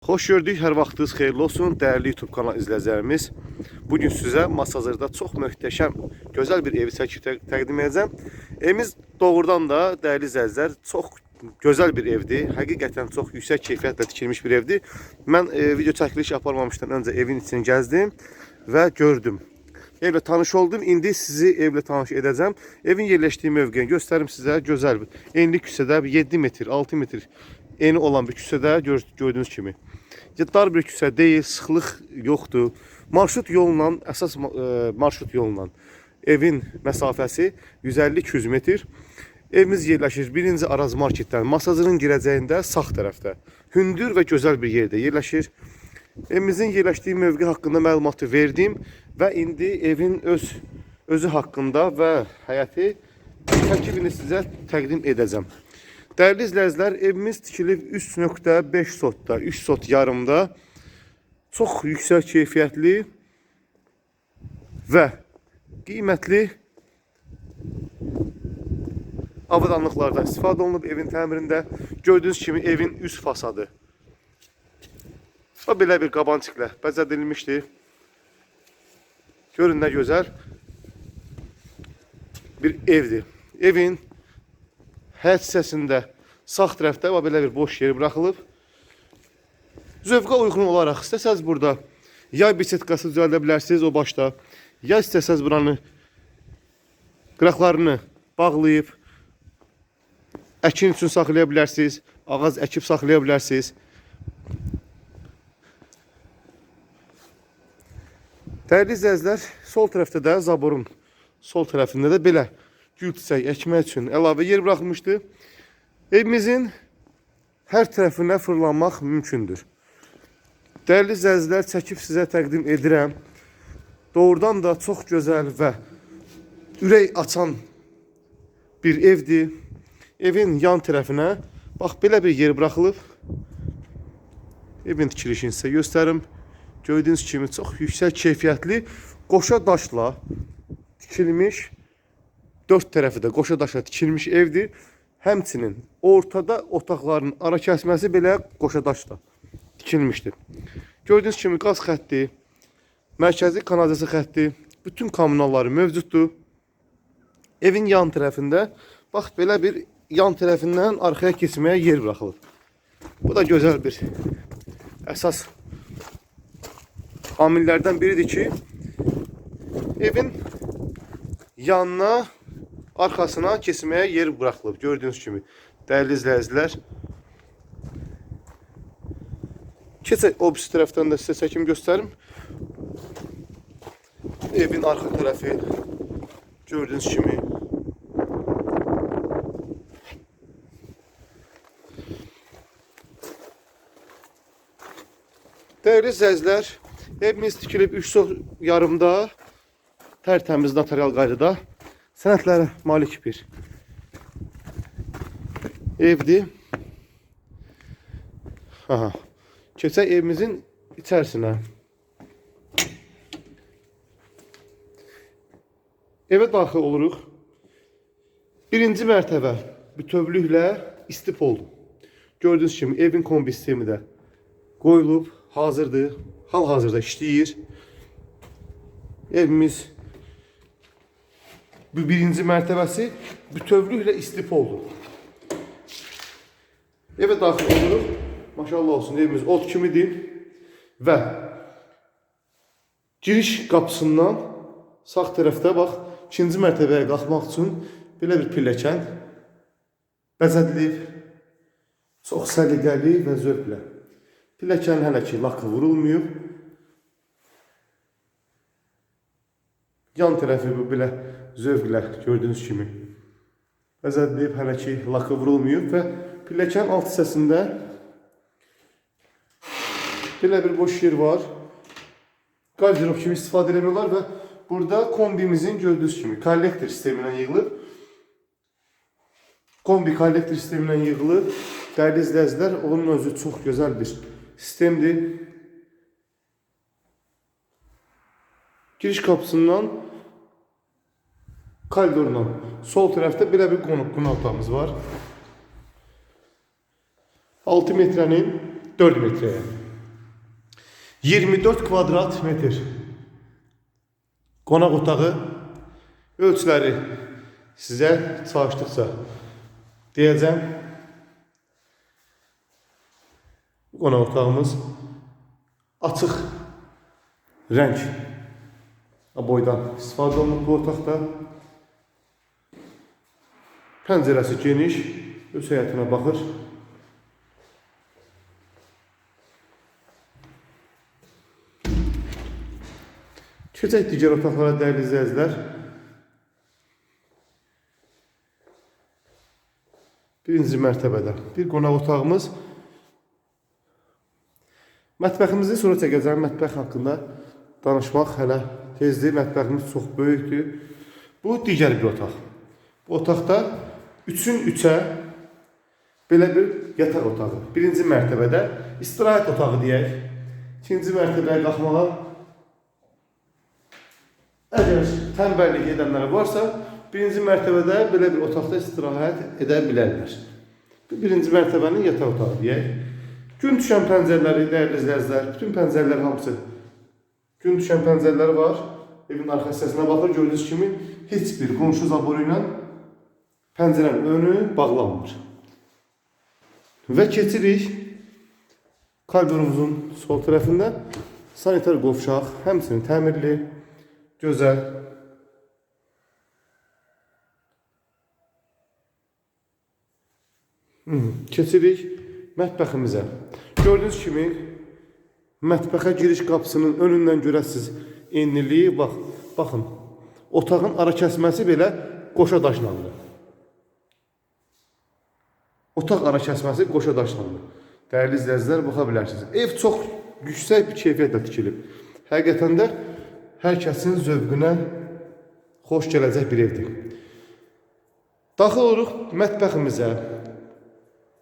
Xoş gördük, hər vaxtınız xeyirli olsun, dəyərli YouTube kanal izləyicilərimiz. Bugün sizə Masazırda çox möhtəşəm, gözəl bir evi çəkib tə- təqdim edəcəm. Evimiz doğrudan da dəyərli izləyicilər çox gözəl bir evdir. Həqiqətən çox yüksək keyfiyyətlə tikilmiş bir evdir. Mən e, video çəkiliş aparmamışdan öncə evin içini gəzdim və gördüm. Evlə tanış oldum. İndi sizi evlə tanış edəcəm. Evin yerləşdiyi mövqeyi göstərim sizə. Gözəl bir enli küçədə bir 7 metr, 6 metr eni olan bir küçədə gör, gördüyünüz kimi. Dar bir küçə deyil, sıxlıq yoxdur. Marşrut yolla, əsas e, marşrut yolla evin məsafəsi 150-200 metr. Evimiz yerləşir 1-ci Araz marketdən Masazırın girəcəyində sağ tərəfdə. Hündür və gözəl bir yerdə yerləşir. Evimizin yerləşdiyi mövqe haqqında məlumatı verdim və indi evin öz özü haqqında və həyəti tərkibini sizə təqdim edəcəm. Dəyərli izləyicilər, evimiz tikilib 3.5 sotda, 3 sot yarımda çox yüksək keyfiyyətli və qiymətli avadanlıqlardan istifadə olunub evin təmirində. Gördüyünüz kimi evin üst fasadı. Və belə bir qabançıqla bəzədilmişdir. Görün nə gözəl bir evdir. Evin həyət hissəsində sağ tərəfdə və belə bir boş yer buraxılıb. Zövqə uyğun olaraq istəsəz burada yay bisetkası düzəldə bilərsiniz o başda. Ya istəsəz buranı qıraqlarını bağlayıb əkin üçün saxlaya bilərsiniz. Ağac əkib saxlaya bilərsiniz. Dəyərli izləyicilər, sol tərəfdə də zaborun sol tərəfində də belə çiçək əkmək üçün əlavə yer buraxılmışdı. Evimizin hər tərəfinə fırlanmaq mümkündür. Dəyərli izləyicilər, çəkib sizə təqdim edirəm. Doğrudan da çox gözəl və ürək açan bir evdir. Evin yan tərəfinə bax belə bir yer buraxılıb. Evin tikilişini sizə göstərim. Gördüyünüz kimi çox yüksək keyfiyyətli qoşa daşla tikilmiş dörd tərəfi də qoşa daşla tikilmiş evdir. Həmçinin ortada otaqların ara kəsməsi belə qoşa daşla tikilmişdir. Gördüyünüz kimi qaz xətti, mərkəzi kanalizasiya xətti, bütün kommunalları mövcuddur. Evin yan tərəfində bax belə bir yan tərəfindən arxaya keçməyə yer buraxılıb. Bu da gözəl bir əsas amillərdən biridir ki, evin yanına, arxasına keçməyə yer buraxılıb. Gördüyünüz kimi, dəyərli izləyicilər. Keçək o birisi tərəfdən də sizə çəkim göstərim. Evin arxa tərəfi gördüyünüz kimi. Dəyərli izləyicilər, evimiz tikilib 3 sol yarımda tərtəmiz notarial qaydada sənədlərə malik bir evdir. Aha. Keçək evimizin içərisinə. Evə daxil oluruq. Birinci mərtəbə bütövlüklə istif oldu. Gördüyünüz kimi evin kombi sistemi də qoyulub, hazırdır. Hal-hazırda işləyir. Evimiz bu birinci mərtəbəsi bütövlüklə istif oldu. Evə daxil oluruq. Maşallah olsun evimiz ot kimidir və giriş qapısından sağ tərəfdə bax ikinci mərtəbəyə qalxmaq üçün belə bir pilləkən bəzədilib. Çox səliqəli və zövqlə. Pilləkənin hələ ki lakı vurulmayıb. Yan tərəfi belə zövqlə gördüyünüz kimi bəzədilib, hələ ki lakı vurulmayıb və pilləkən alt hissəsində belə bir boş yer var. Qardırop kimi istifadə edə və burada kombimizin gördüyünüz kimi kollektor sistemindən yığılıb. Kombi kollektor sistemindən yığılıb. Dəyərli izləyicilər, onun özü çox gözəl bir sistemdir. Giriş qapısından koridorla sol tərəfdə belə bir qonaq qonaq otağımız var. 6 metrənin 4 metrəyə. 24 kvadrat metr qonaq otağı ölçüləri sizə çalışdıqca deyəcəm. Qonaq otağımız açıq rəng boydan istifadə olunub bu otaqda. Pəncərəsi geniş, öz həyətinə baxır. Keçək digər otaqlara dəyərli izləyicilər. Birinci mərtəbədə bir qonaq otağımız. Mətbəximizi sonra çəkəcəm. Mətbəx haqqında danışmaq hələ tezdir. Mətbəximiz çox böyükdür. Bu digər bir otaq. Bu otaqda 3-ün 3-ə belə bir yataq otağı. Birinci mərtəbədə istirahət otağı deyək. İkinci mərtəbəyə qalxmağa Əgər tənbəllik edənlər varsa, birinci mərtəbədə belə bir otaqda istirahət edə bilərlər. Birinci mərtəbənin yataq otağı deyək. Gün düşən pəncərələri, dəyərli izləyicilər, bütün pəncərələr hamısı gün düşən pəncərələr var. Evin arxa hissəsinə baxır, gördüyünüz kimi heç bir qonşu zaboru ilə pəncərənin önü bağlanmır. Və keçirik koridorumuzun sol tərəfində sanitar qovşaq, həmçinin təmirli, gözəl. Keçirik mətbəximizə. Gördüyünüz kimi mətbəxə giriş qapısının önündən görəsiz enliliyi. Bax, baxın. Otağın ara kəsməsi belə qoşa daşlandı. Otaq ara kəsməsi qoşa daşlandı. Dəyərli izləyicilər baxa bilərsiniz. Ev çox yüksək bir keyfiyyətlə tikilib. Həqiqətən də hər kəsin zövqünə xoş gələcək bir evdir. Daxil oluruq mətbəximizə.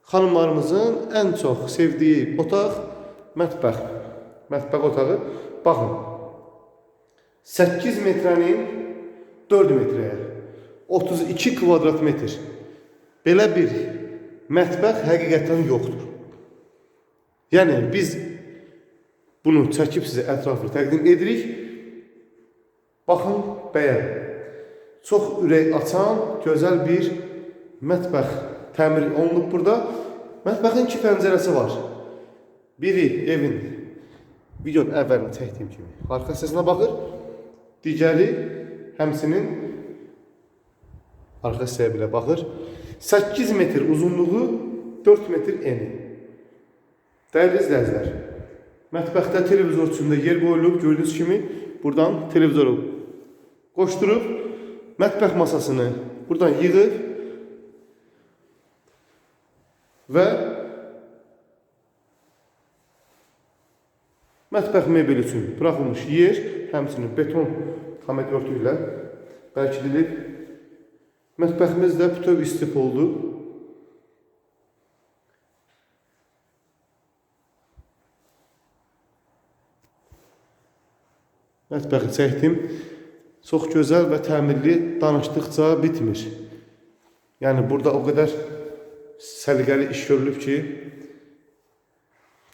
Xanımlarımızın ən çox sevdiyi otaq mətbəx. Mətbəx otağı. Baxın. 8 metrənin 4 metrəyə 32 kvadrat metr. Belə bir mətbəx həqiqətən yoxdur. Yəni biz bunu çəkib sizə ətraflı təqdim edirik. Baxın, bəyən. Çox ürək açan, gözəl bir mətbəx təmir olunub burada. Mətbəxin iki pəncərəsi var. Biri evin videonun əvvəlini çəkdiyim kimi arxa hissəsinə baxır. Digəri həmsinin arxa hissəyə belə baxır. 8 metr uzunluğu, 4 metr eni. Dəyərli izləyicilər, mətbəxdə televizor üçün də yer qoyulub. Gördüyünüz kimi buradan televizoru qoşdurub mətbəx masasını buradan yığıb və mətbəx mebeli üçün buraxılmış yer həmçinin beton xamet örtü ilə bərkidilib. Mətbəximiz də bütöv istif oldu. Mətbəxi çəkdim. Çox gözəl və təmirli danışdıqca bitmir. Yəni burada o qədər səliqəli iş görülüb ki,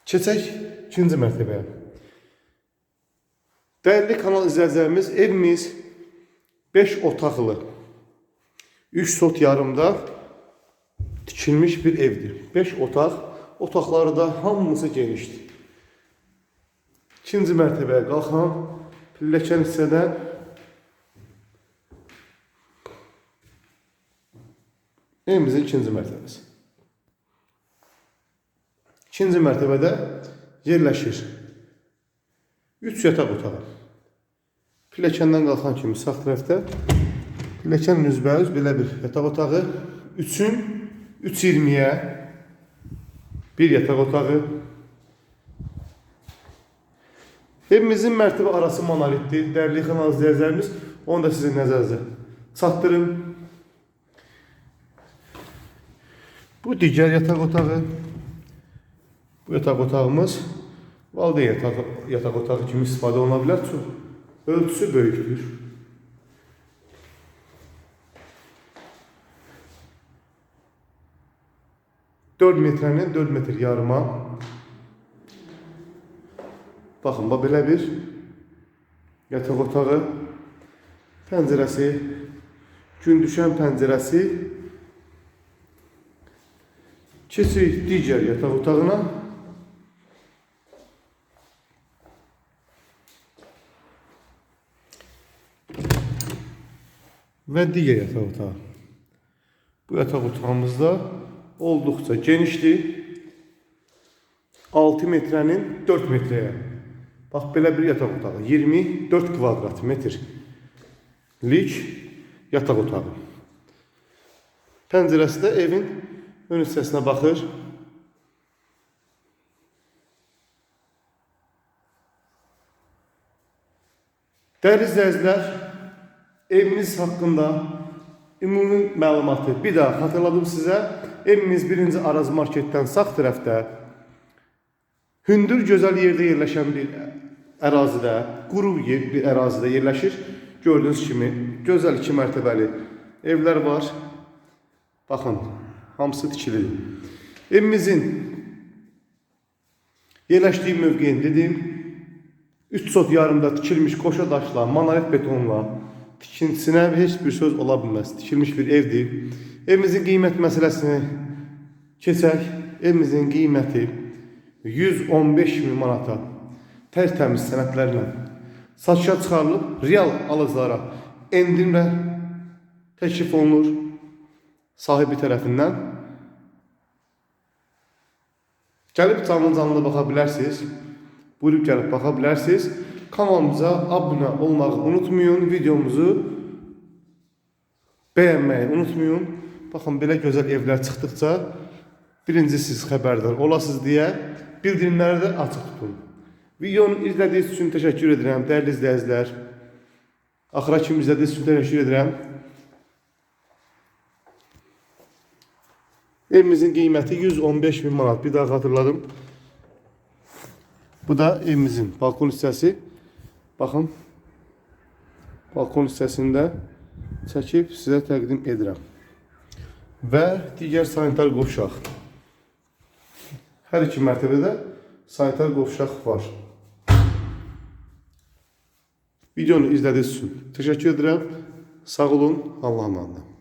keçək ikinci mərtəbəyə. Dəyərli kanal izləyicilərimiz, evimiz 5 otaqlı, 3 sot yarımda tikilmiş bir evdir. 5 otaq, otaqları da hamısı genişdir. İkinci mərtəbəyə qalxan pilləkən hissədən evimizin ikinci mərtəbəsi. İkinci mərtəbədə yerləşir 3 yataq otağı. Pilləkəndən qalxan kimi sağ tərəfdə pilləkənin üzbəüz belə bir yataq otağı, 3-ün 3.20-yə bir yataq otağı. Evimizin mərtəbə arası monolitdir. Dəyərli kanal izləyicilərimiz, onu da sizin nəzərinizə çatdırım. Bu digər yataq otağı. Bu yataq otağımız valideyn yataq, yataq otağı kimi istifadə oluna bilər. Çox ölçüsü böyükdür. Dörd metrənin 4 metr yarıma Baxın, bax belə bir yataq otağı, pəncərəsi, gün düşən pəncərəsi. Keçirik digər yataq otağına. Və digər yataq otağı. Bu yataq otağımızda olduqca genişdir. 6 metrənin 4 metrəyə. Bax belə bir yataq otağı. 24 kvadrat metrlik yataq otağı. Pəncərəsi də evin ön hissəsinə baxır. Dəyərli izləyicilər, evimiz haqqında ümumi məlumatı bir daha xatırladım sizə. Evimiz 1-ci Araz marketdən sağ tərəfdə hündür gözəl yerdə yerləşən bir ərazidə, quru yer, bir ərazidə yerləşir. Gördüyünüz kimi gözəl iki mərtəbəli evlər var. Baxın, hamısı tikilidir. Evimizin yerləşdiyi mövqeyin dedim, 3 sot yarımda tikilmiş qoşa daşla, monolit betonla tikintisinə heç bir söz ola bilməz. Tikilmiş bir evdir. Evimizin qiymət məsələsini keçək. Evimizin qiyməti 115 min manata tərtəmiz sənədlərlə satışa çıxarılıb real alıcılara endirimlə təklif olunur sahibi tərəfindən. Gəlib canlı-canlı baxa bilərsiniz. Buyurub gəlib baxa bilərsiniz. Kanalımıza abunə olmağı unutmayın. Videomuzu bəyənməyi unutmayın. Baxın belə gözəl evlər çıxdıqca birinci siz xəbərdar olasınız deyə bildirimləri də açıq tutun. Videonu izlədiyiniz üçün təşəkkür edirəm dəyərli izləyicilər. Axıra kimi izlədiyiniz üçün təşəkkür edirəm. Evimizin qiyməti 115 min manat. Bir daha xatırladım. Bu da evimizin balkon hissəsi. Baxın. Balkon hissəsində çəkib sizə təqdim edirəm. Və digər sanitar qovşaq. Hər iki mərtəbədə sanitar qovşaq var. Videonu izlədiyiniz üçün təşəkkür edirəm. Sağ olun. Allah'a emanet.